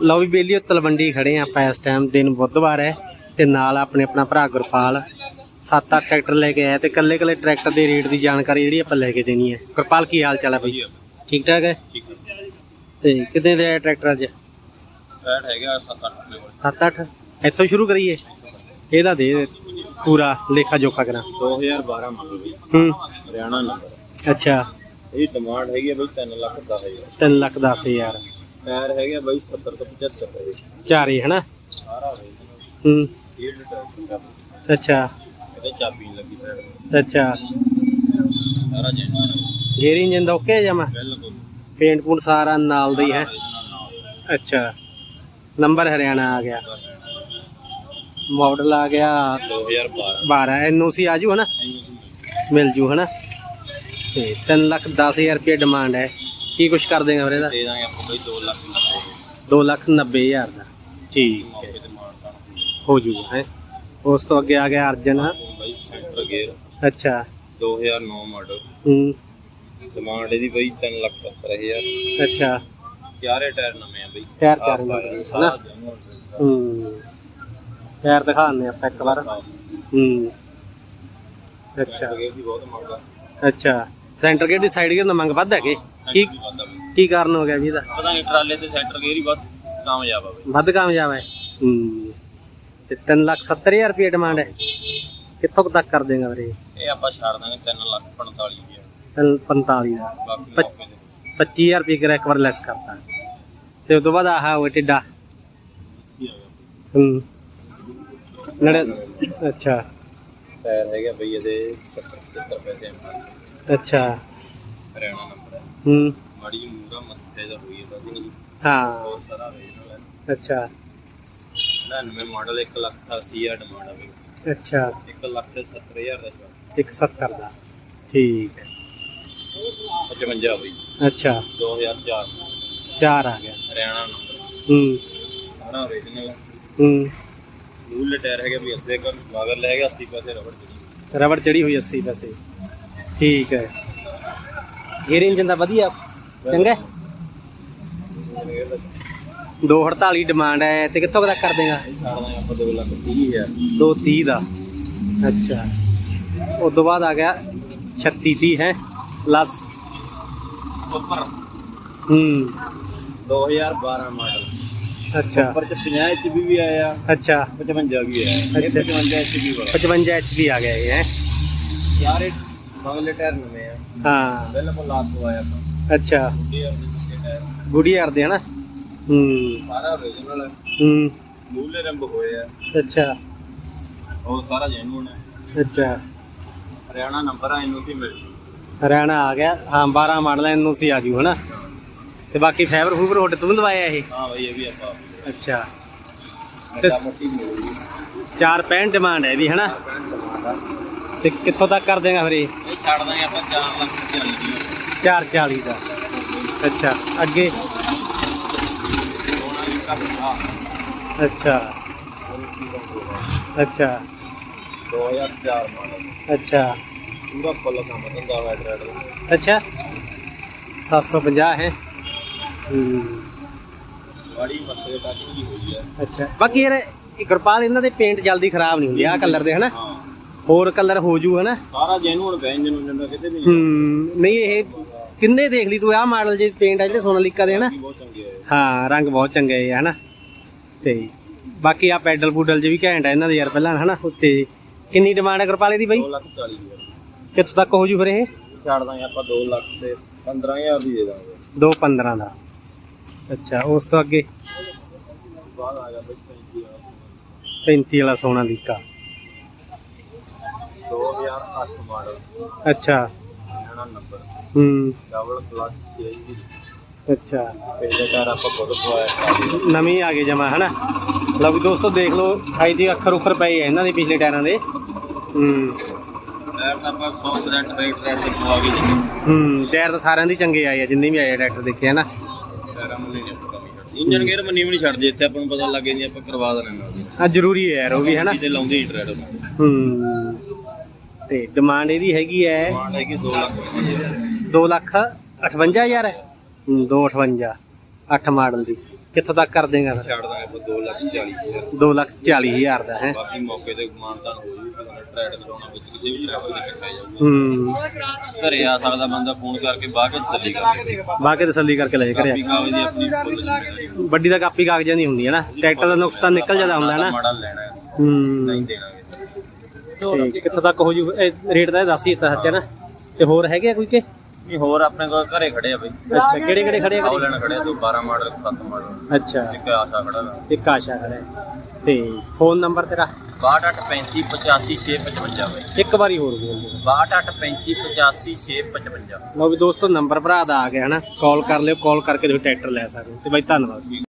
ਲਓ ਵੀ ਬੇਲੀ ਤਲਵੰਡੀ ਖੜੇ ਆ ਆਪਾਂ ਇਸ ਟਾਈਮ ਦਿਨ ਬੁੱਧਵਾਰ ਹੈ ਤੇ ਨਾਲ ਆਪਣੇ ਆਪਣਾ ਭਰਾ ਗੁਰਪਾਲ ਸੱਤ ਅੱਠ ਟਰੈਕਟਰ ਲੈ ਕੇ ਆਇਆ ਤੇ ਕੱਲੇ ਕੱਲੇ ਟਰੈਕਟਰ ਦੇ ਰੇਟ ਦੀ ਜਾਣਕਾਰੀ ਜਿਹੜੀ ਆਪਾਂ ਲੈ ਕੇ ਦੇਣੀ ਹੈ। ਗੁਰਪਾਲ ਕੀ ਹਾਲ ਚਾਲ ਹੈ ਬਈ? ਠੀਕ ਠਾਕ ਹੈ? ਤੇ ਕਿੰਨੇ ਦੇ ਆਇਆ ਟਰੈਕਟਰ ਅੱਜ? ਰੈਟ ਹੈਗਾ 7-8 ਲੈਵਲ 7-8 ਇੱਥੋਂ ਸ਼ੁਰੂ ਕਰੀਏ? ਇਹਦਾ ਦੇ ਪੂਰਾ ਲੇਖਾ ਜੋਖਾ ਕਰਾਂ। 2012 ਮਾਡਲ ਵੀ ਹੂੰ। ਹਰਿਆਣਾ ਨੰਬਰ ਅੱਛਾ। ਇਹ ਡਿਮਾਂਡ ਹੈਗੀ ਹੈ ਬਈ 3 ਲੱਖ 10 ਹਜ਼ਾਰ। 3 ਲੱਖ 10 ਹਜ਼ਾਰ। ਟਾਇਰ ਹੈਗੇ ਬਈ 70 ਤੋਂ 75 ਰੁਪਏ ਚਾਰੇ ਹਨਾ? ਸਾਰਾ ਹੋਇਆ ਹੂੰ। ਇਹ ਅੱਛਾ। ਇਹਦੇ ਚਾਬੀ ਲੱਗੀ ਸਾਈਡ ਅੱਛਾ। ਸਾਰਾ ਜੈਨੂਨ ਗੇਅਰ ਇੰਜਨ ਦਾ ਓਕੇ ਜਮਾ? ਬਿਲਕੁਲ। ਪੇਂਟ ਪੂੰਟ ਸਾਰਾ ਨਾਲ ਦਾ ਹੀ ਹੈ। ਅੱਛਾ। ਨੰਬਰ ਹਰਿਆਣਾ ਆ ਗਿਆ। ਮਾਡਲ ਆ ਗਿਆ 2012 12 ਐਨਓਸੀ ਆਜੂ ਹਨਾ? ਮਿਲ ਜੂ ਹਨਾ? ਤੇ 3 ਲੱਖ 10000 ਰੁਪਏ ਡਿਮਾਂਡ ਹੈ। ਕੀ ਕੁਛ ਕਰ ਦੇਗਾ ਵੀਰੇ ਦਾ ਦੇ ਦਾਂਗੇ ਆਪਾਂ ਬਈ 2 ਲੱਖ ਨੱਬੇ 2 ਲੱਖ 90 ਹਜ਼ਾਰ ਦਾ। ਠੀਕ ਹੈ। ਹੋ ਜੂਗਾ ਹੈ। ਉਸ ਤੋਂ ਅੱਗੇ ਆ ਗਿਆ ਅਰਜਨ। ਹਾਂ ਬਈ ਸੈਂਟਰ ਗੇਅਰ ਅੱਛਾ। 2009 ਮਾਡਲ ਹੂੰ। ਡਿਮਾਂਡ ਇਹਦੀ ਬਈ 3 ਲੱਖ 70 ਹਜ਼ਾਰ। ਅੱਛਾ। ਚਾਰੇ ਟਾਇਰ ਨਵੇਂ ਆ ਬਈ। ਟਾਇਰ ਚਾਰੇ ਨਵੇਂ ਹਨਾ? ਹੂੰ ਟਾਇਰ ਦਿਖਾਉਂਦੇ ਆਪਾਂ ਇੱਕ ਵਾਰ। ਹੂੰ। ਅੱਛਾ। ਸੈਂਟਰ ਗੇਅਰ ਦੀ ਬਹੁਤ ਮੰਗ ਆ। ਅੱਛਾ। ਸੈਂਟਰ ਗੇਟ ਦੀ ਸਾਈਡ ਗੇਟ ਦਾ ਮੰਗ ਵੱਧ ਹੈਗੇ? ਕੀ। ਕੀ ਕਾਰਨ ਹੋ ਗਿਆ ਜੀ ਇਹਦਾ? ਪਤਾ ਨਹੀਂ ਟਰਾਲੇ ਤੇ ਸੈਂਟਰ ਗੇਅਰ ਹੀ ਵੱਧ ਕਾਮਯਾਬ ਆ ਬਈ। ਵੱਧ ਕਾਮਯਾਬ ਹੈ। ਹੂੰ। ਤੇ 3 ਲੱਖ 70 ਹਜ਼ਾਰ ਰੁਪਏ ਡਿਮਾਂਡ ਹੈ। ਕਿੱਥੋਂ ਤੱਕ ਕਰ ਦੇਗਾ ਵੀਰੇ ਇਹ? ਆਪਾਂ ਛੱਡ ਦਾਂਗੇ 3 ਲੱਖ 45 ਹਜ਼ਾਰ। 45 ਦਾ ਬਾਕੀ ਪੱਚ- ਮੌਕੇ ਤੇ। 25000 ਰੁਪਏ ਕਰਾ ਇੱਕ ਵਾਰ ਲੈਸ ਕਰਤਾ। ਤੇ ਉਸ ਤੋਂ ਬਾਅਦ ਆਹ ਉਹ ਟਿੱਡਾ। ਹੂੰ। ਨੜੇ ਅੱਛਾ। ਟਾਇਰ ਹੈਗਾ ਬਈ ਇਹਦੇ 70 75 ਪੈਸੇ। ਅੱਛਾ। ਹਰਿਆਣਾ ਨੰਬਰ ਹੈ। ਹੂੰ ਮਾੜੀ ਜਿਹੀ ਮੂਰਾ ਮੱਥੇ ਦਾ ਹੋਈ ਹੈ ਬਸ ਨਹੀਂ ਹਾਂ। ਬਹੁਤ ਸਾਰਾ ਰੀਜਨਲ ਹੈ ਅੱਛਾ। 99 ਮਾਡਲ 1 ਲੱਖ 80 ਹਜ਼ਾਰ ਡਿਮਾਂਡ ਆ ਬਈ। ਅੱਛਾ। 1 ਲੱਖ ਤੇ 70 ਹਜ਼ਾਰ ਦਾ ਸ਼ਾਟ 170 ਦਾ। ਠੀਕ ਹੈ। 55 ਬਈ। ਅੱਛਾ। 2004 ਚਾਰ। ਆ ਗਿਆ। ਹਰਿਆਣਾ ਨੰਬਰ। ਹੂੰ। ਸਾਰਾ ਰੀਜਨਲ ਹੂੰ। ਮੂਲ ਟਾਇਰ ਹੈਗਾ ਵੀ ਅੱਧੇ ਕਰ ਮਗਰ ਲੈ ਗਿਆ 80 ਪੈਸੇ ਰਬੜ ਜਿਹੜੀ ਰਬੜ ਚੜੀ ਹੋਈ 80 ਪੈਸੇ। ਠੀਕ ਹੈ। ਗੇਅਰ ਇੰਜਨ ਦਾ ਵਧੀਆ ਚੰਗਾ? ਹੈ? 248 ਡਿਮਾਂਡ ਹੈ ਤੇ ਕਿੱਥੋਂ ਤੱਕ ਕਰ ਦੇਗਾ? ਆਪਾਂ 2 ਲੱਖ 30 ਹਜ਼ਾਰ 230 ਦਾ। ਅੱਛਾ। ਉਸ ਤੋਂ ਬਾਅਦ ਆ ਗਿਆ 36 30 ਹੈ? ਪਲੱਸ ਉੱਪਰ ਹੂੰ। 2012 ਮਾਡਲ ਅੱਛਾ। ਉੱਪਰ ਚ 50 ਐਚ ਵੀ ਆਇਆ। ਅੱਛਾ। 55 ਵੀ ਆਇਆ। ਅੱਛਾ। 55 ਐਚ ਵੀ ਵਾਲਾ। 55 HP ਆ ਗਿਆ ਇਹ ਹੈ? ਯਾਰ ਇਹ ਮਗਲੇ ਟਾਇਰ ਨਵੇਂ ਆ। ਹਾਂ। ਬਿਲਕੁਲ ਲਾਤ ਤੋਂ ਆਇਆ ਆਪਾਂ। ਅੱਛਾ। ਬੁੱਢੀ ਆ ਦੇ ਟਾਇਰ ਗੁੜੀ ਕਰਦੇ ਹਨਾ? ਹੂੰ। ਸਾਰਾ ਓਰੀਜਨਲ ਹੈ। ਹੂੰ ਮੂਲੇ ਰੰਗ ਹੋਏ ਆ। ਅੱਛਾ। ਉਹ ਸਾਰਾ ਜੈਨੂਨ ਹੈ ਅੱਛਾ। ਹਰਿਆਣਾ ਨੰਬਰ ਆ ਇਹਨੂੰ ਵੀ ਮਿਲ ਜੂ। ਹਰਿਆਣਾ ਆ ਗਿਆ। ਹਾਂ 12 ਮਾਡਲ ਇਹਨੂੰ ਸੀ ਆ ਜੂ ਹਨਾ? ਤੇ ਬਾਕੀ ਫਾਈਬਰ ਫੂਬਰ ਹੋਟ ਤੂੰ ਦਵਾਇਆ ਇਹ? ਹਾਂ ਬਈ ਇਹ ਵੀ ਆਪਾਂ। ਅੱਛਾ। ਅੱਛਾ ਮੱਟੀ ਮਿਲ ਜੂ। 465 ਡਿਮਾਂਡ ਹੈ ਵੀ ਹਨਾ? ਤੇ ਕਿੱਥੋਂ ਤੱਕ ਕਰ ਦੇਗਾ ਫਿਰ ਇਹ? ਛੱਡ ਦਾਂਗੇ ਆਪਾਂ 4 ਲੱਖ 40 ਦੀ 440 ਦਾ। ਅੱਛਾ ਅੱਗੇ? ਸੋਨਾ ਵੀ ਘੱਟ ਆ ਅੱਛਾ। ਅੱਛਾ। 2004 ਮਾਡਲ। ਅੱਛਾ। ਪੂਰਾ ਫੁੱਲ ਕੰਮ ਧੰਦਾ ਵਾ ਡਰਾਈਵਰ ਅੱਛਾ। 750 ਹੈ। ਹੂੰ। ਬੜੀ ਮੱਥੇ ਟੱਚ ਹੋਈ ਹੈ ਅੱਛਾ। ਬਾਕੀ ਯਾਰ ਇਹ ਗੁਰਪਾਲ ਇਹਨਾਂ ਦੇ ਪੇਂਟ ਜਲਦੀ ਖਰਾਬ ਨਹੀਂ ਹੁੰਦੇ ਆ ਕਲਰ ਦੇ ਹਨਾ? ਹੋਰ ਕਲਰ ਹੋ ਜੂ ਹਨਾ? ਸਾਰਾ ਜੈਨੂਨ ਪੈ ਇੰਜਨ ਨੂੰ ਜਾਂਦਾ ਕਿਤੇ ਵੀ ਹੂੰ ਨਹੀਂ ਇਹ ਕਿੰਨੇ ਦੇਖ ਲਈ ਤੂੰ? ਆਹ ਮਾਡਲ ਜੇ ਪੇਂਟ ਆ ਜਿਹੜੇ ਸੋਨਾਲੀਕਾ ਦੇ ਹਨਾ? ਬਹੁਤ ਚੰਗੇ ਹੋਏ ਹਾਂ ਰੰਗ ਬਹੁਤ ਚੰਗੇ ਆ ਹਨਾ? ਤੇ ਬਾਕੀ ਆ ਪੈਡਲ ਪੂਡਲ ਜੇ ਵੀ ਘੈਂਟ ਆ ਇਹਨਾਂ ਦੇ ਯਾਰ ਪਹਿਲਾਂ ਹਨਾ? ਉੱਤੇ ਕਿੰਨੀ ਡਿਮਾਂਡ ਹੈ ਗੁਰਪਾਲੇ ਦੀ ਬਾਈ? 2 ਲੱਖ 40 ਹਜ਼ਾਰ। ਕਿੱਥੋਂ ਤੱਕ ਹੋ ਜੂ ਫਿਰ ਇਹ? ਛੱਡ ਦਾਂਗੇ ਆਪਾਂ 2 ਲੱਖ ਤੇ 15000 ਦੀ ਦੇ ਦਾਂਗੇ। 215 ਦਾ। ਅੱਛਾ ਉਸ ਤੋਂ ਅੱਗੇ? ਬਾਅਦ ਆ ਗਿਆ ਬਈ 35 35 ਵਾਲਾ ਸੋਨਾਲੀਕਾ। 2008 ਮਾਡਲ ਅੱਛਾ। ਨੰਬਰ। ਹੂੰ। ਡਬਲ ਕਲਚ ਚੇਂਜ ਅੱਛਾ। ਪਹਿਲੇ ਟਾਇਰ ਆਪਾਂ ਖੁਦ ਪਵਾਇਆ ਨਵੀਂ ਆ ਗਈ ਜਮਾ ਹਨਾ? ਲਓ ਵੀ ਦੋਸਤੋ ਦੇਖ ਲਓ ਹਾਈ ਦੀ ਅੱਖਰ ਉੱਖਰ ਪਏ ਆ ਇਹਨਾਂ ਦੇ ਪਿਛਲੇ ਟਾਇਰਾਂ ਦੇ। ਹੂੰ। ਟਾਇਰ ਤਾਂ ਆਪਾਂ 100% ਰੇਟ ਰੇਟ ਤੇ ਪਵਾ ਕੇ ਜੀ। ਹੂੰ ਟਾਇਰ ਤਾਂ ਸਾਰਿਆਂ ਦੇ ਚੰਗੇ ਆਏ ਆ ਜਿੰਨੇ ਵੀ ਆਏ ਆ ਟਰੈਕਟਰ ਦੇਖੇ ਹਨਾ? ਟਾਇਰਾਂ ਮੁੰਨੇ ਇੰਜਨ ਗੇਅਰ ਮੰਨੀ ਵੀ ਨਹੀਂ ਛੱਡਦੇ ਇੱਥੇ ਆਪਾਂ ਨੂੰ ਪਤਾ ਲੱਗ ਜਾਂਦੀ ਆਪਾਂ ਕਰਵਾ ਦੇਣਾ ਨਾਲ ਆ ਜ਼ਰੂਰੀ ਹੈ ਯਾਰ ਉਹ ਵੀ ਹਨਾ? ਲਾਉਂਦੇ ਹੀ ਟਰੈਡ ਹੂੰ। ਤੇ ਡਿਮਾਂਡ ਇਹਦੀ ਹੈਗੀ ਹੈ ਮਾਂਡ ਹੈਗੀ 2 ਲੱਖ। 2 ਲੱਖ 58000 ਹੈ? ਹੂੰ 258 8 ਮਾਡਲ ਦੀ। ਕਿੱਥੋਂ ਤੱਕ ਕਰ ਦੇਗਾ ਫਿਰ? ਛੱਡ ਦਾਂਗੇ ਆਪਾਂ 2 ਲੱਖ 40 ਹਜ਼ਾਰ। 2 ਲੱਖ 40 ਹਜ਼ਾਰ ਦਾ ਹੈ? ਬਾਕੀ ਮੌਕੇ ਤੇ ਮਾਨਤਾਨ ਹੋ ਜੂ ਟਰੈਡ ਕਰਾਉਣਾ ਵਿੱਚ ਕਿਸੇ ਵੀ ਟਰੈਕਟਰ ਦੇ ਕੱਟਿਆ ਜਾਊਗਾ ਹੂੰ। ਘਰੇ ਆ ਸਕਦਾ ਬੰਦਾ ਫੋਨ ਕਰਕੇ ਬਾਅਦ ਵਿੱਚ ਤਸੱਲੀ ਕਰਕੇ ਬਾਕੀ ਤਸੱਲੀ ਕਰਕੇ ਲੈ ਕਾਪੀ ਕਰਿਆ ਕਾਗਜ਼ ਦੀ ਆਪਣੀ ਵੱਡੀ ਦਾ ਕਾਪੀ ਕਾਗਜ਼ਾਂ ਦੀ ਹੁੰਦੀ ਹੈ ਨਾ। ਟਰੈਕਟਰ ਦਾ ਨੁਕਸ ਤਾਂ ਨਿਕਲ ਜਾਂਦਾ ਹੁੰਦਾ ਹੈ ਨਾ। ਮਾਡਲ ਲੈਣਾ ਹੈ, ਹੂੰ। ਨਹੀਂ ਦੇਣਾਗੇ ਤੇ ਕਿੱਥੋਂ ਤੱਕ ਹੋ ਜੂ ਰੇਟ ਦਾ ਇਹ ਦੱਸ ਹੀ ਦਿੱਤਾ ਸੱਚ ਹੈ ਨਾ। ਤੇ ਹੋਰ ਹੈਗੇ ਆ ਕੋਈ ਕਿ? ਨਹੀਂ ਹੋਰ ਆਪਣੇ ਕੋਲ ਘਰੇ ਖੜੇ ਆ ਬਈ। ਅੱਛਾ ਕਿਹੜੇ ਕਿਹੜੇ ਖੜੇ ਆ ਲੈਣ ਖੜੇ ਆ ਤੋਂ 12 ਮਾਡਲ 7 ਮਾਡਲ। ਅੱਛਾ। ਇੱਕ ਆਸ਼ਾ ਖੜਾ ਵਾ। ਇੱਕ ਆਸ਼ਾ ਖੜਾ ਹੈ। ਤੇ ਫੋਨ ਨੰਬਰ ਤੇਰਾ? 6235 ਬਈ। ਇੱਕ ਵਾਰੀ ਹੋਰ ਬੋਲ ਦਿਓ। 6235 ਲਓ ਵੀ ਦੋਸਤੋ ਨੰਬਰ ਭਰਾ ਦਾ ਆ ਗਿਆ ਹਨਾ ਕਾਲ ਕਰ ਲਿਓ ਕਾਲ ਕਰਕੇ ਤੁਸੀਂ ਟਰੈਕਟਰ ਲੈ ਸਕਦੇ ਹੋ। ਤੇ ਬਾਈ ਧੰਨਵਾਦ।